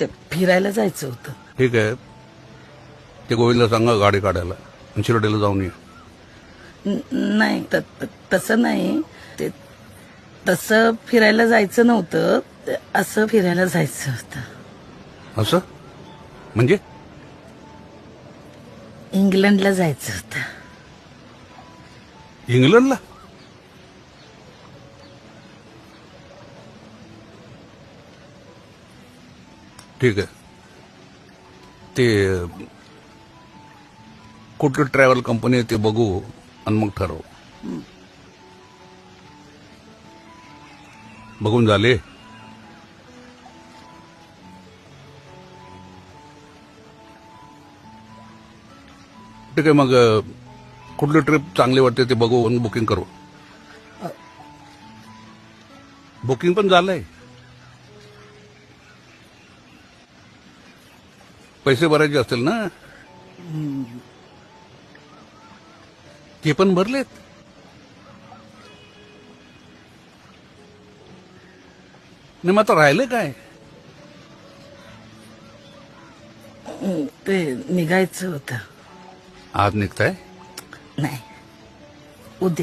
ते फिरायला जायचं होतं. ठीक आहे. ते गोविंदला सांगा गाडी काढायला. आणि शिरोडेला जाऊन ये. न- नाही त- त- तसं नाही. ते तसं फिरायला जायचं नव्हतं. ते असं फिरायला जायचं होतं. असं? म्हणजे? इंग्लंडला जायचं होतं. इंग्लंडला? ठीक आहे. ते कुठली ट्रॅव्हल कंपनी आहे ते बघू आणि मग ठरवू. बघून झाले? ठीक आहे मग कुठली ट्रिप चांगली वाटते ते बघू आणि बुकिंग करू. बुकिंग पण झालंय. पैसे भरायचे असतील ना? ते पण भरलेत. नाही मग आता राहिले काय? ते निघायचं होतं. आज निघताय? नाही. उद्या.